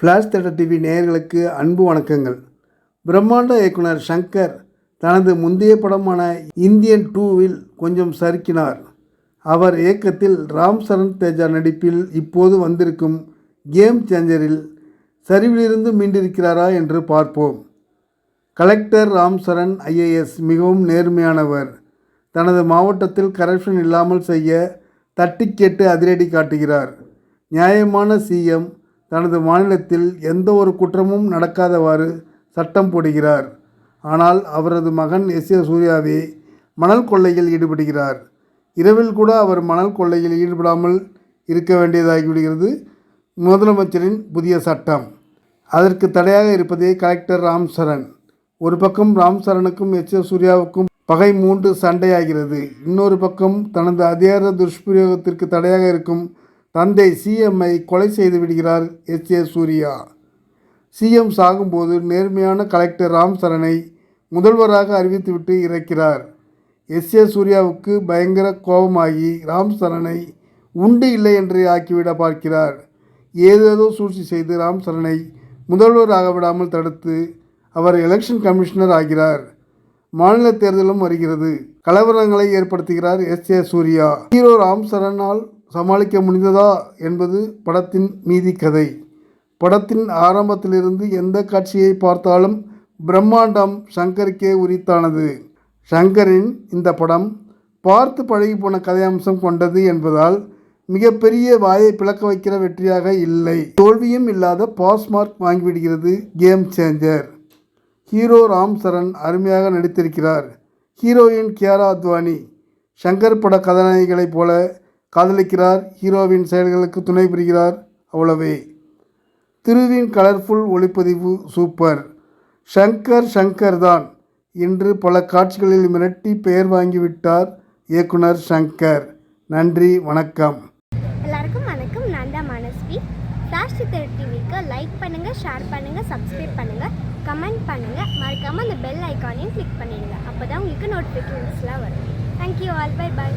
Flash theatre TV நேயர்களுக்கு அன்பு வணக்கங்கள். பிரம்மாண்ட இயக்குனர் ஷங்கர் தனது முந்தைய படமான இந்தியன் டூவில் கொஞ்சம் சறுக்கினார். அவர் இயக்கத்தில் ராம் சரண் தேஜா நடிப்பில் இப்போது வந்திருக்கும் கேம் சேஞ்சரில் சரிவிலிருந்து மீண்டிருக்கிறாரா என்று பார்ப்போம். கலெக்டர் ராம் சரண் ஐஏஎஸ் மிகவும் நேர்மையானவர். தனது மாவட்டத்தில் கரப்ஷன் இல்லாமல் செய்ய தட்டி கேட்டு அதிரடி காட்டுகிறார். நியாயமான சிஎம் தனது மாநிலத்தில் எந்த ஒரு குற்றமும் நடக்காதவாறு சட்டம் போடுகிறார். ஆனால் அவரது மகன் எஸ். ஏ. சூர்யாவே மணல் கொள்ளையில் ஈடுபடுகிறார். இரவில் கூட அவர் மணல் கொள்ளையில் ஈடுபடாமல் இருக்க வேண்டியதாகிவிடுகிறது. முதலமைச்சரின் புதிய சட்டம். அதற்கு தடையாக இருப்பதே கலெக்டர் ராம் சரண். ஒரு பக்கம் ராம் சரணுக்கும் எச். எஸ் சூர்யாவுக்கும் பகை மூன்று சண்டையாகிறது. இன்னொரு பக்கம் தனது அதிகார துஷ்பிரயோகத்திற்கு தடையாக இருக்கும் தந்தை சிஎம்ஐ கொலை செய்து விடுகிறார் எஸ் ஏ சூர்யா. சிஎம் சாகும்போது நேர்மையான கலெக்டர் ராம் சரணை முதல்வராக அறிவித்துவிட்டு இறக்கிறார். எஸ் ஏ சூர்யாவுக்கு பயங்கர கோபமாகி ராம் சரணை உண்டு இல்லை என்று ஆக்கிவிட பார்க்கிறார். ஏதேதோ சூழ்ச்சி செய்து ராம் சரணை முதல்வராக விடாமல் தடுத்து அவர் எலெக்ஷன் கமிஷனர் ஆகிறார். மாநில தேர்தலும் வருகிறது. கலவரங்களை ஏற்படுத்துகிறார் S A Surya. Hero Ram சரணால் சமாளிக்க முடிந்ததா என்பது படத்தின் மீதி கதை. படத்தின் ஆரம்பத்திலிருந்து எந்த காட்சியை பார்த்தாலும் பிரம்மாண்டம் சங்கருக்கே உரித்தானது. சங்கரின் இந்த படம் பார்த்து பழகி போன கதையம்சம் கொண்டது என்பதால் மிகப்பெரிய வாயை பிளக்க வைக்கிற வெற்றியாக இல்லை. தோல்வியும் இல்லாத pass mark வாங்கிவிடுகிறது game changer. Hero Ram Charan அருமையாக நடித்திருக்கிறார். ஹீரோயின் கியாரா அத்வானி. ஷங்கர் பட கதாநாயகிகளைப் போல காதலிக்கிறார் ஹீரோவின் செயல்களுக்கு துணை புரிகிறார் அவ்வளவே. திருவின் கலர்ஃபுல் ஒளிப்பதிவு சூப்பர் ஷங்கர் ஷங்கர் தான் இன்று பல காட்சிகளில் மிரட்டி பெயர் வாங்கிவிட்டார் இயக்குனர் ஷங்கர் நன்றி வணக்கம். எல்லாருக்கும் வணக்கம். நான் தான் மனஸ்வி. ஃப்ளாஷ் தேர் டிவிக்கு லைக் பண்ணுங்கள் ஷேர் பண்ணுங்கள் சப்ஸ்கிரைப் பண்ணுங்கள் கமெண்ட் பண்ணுங்கள் மறக்காமல் அந்த பெல் ஐக்கானையும் கிளிக் பண்ணிடுங்க. அப்போ தான் உங்களுக்கு நோட்டிஃபிகேஷன்ஸ்லாம் வரும். Thank you all by by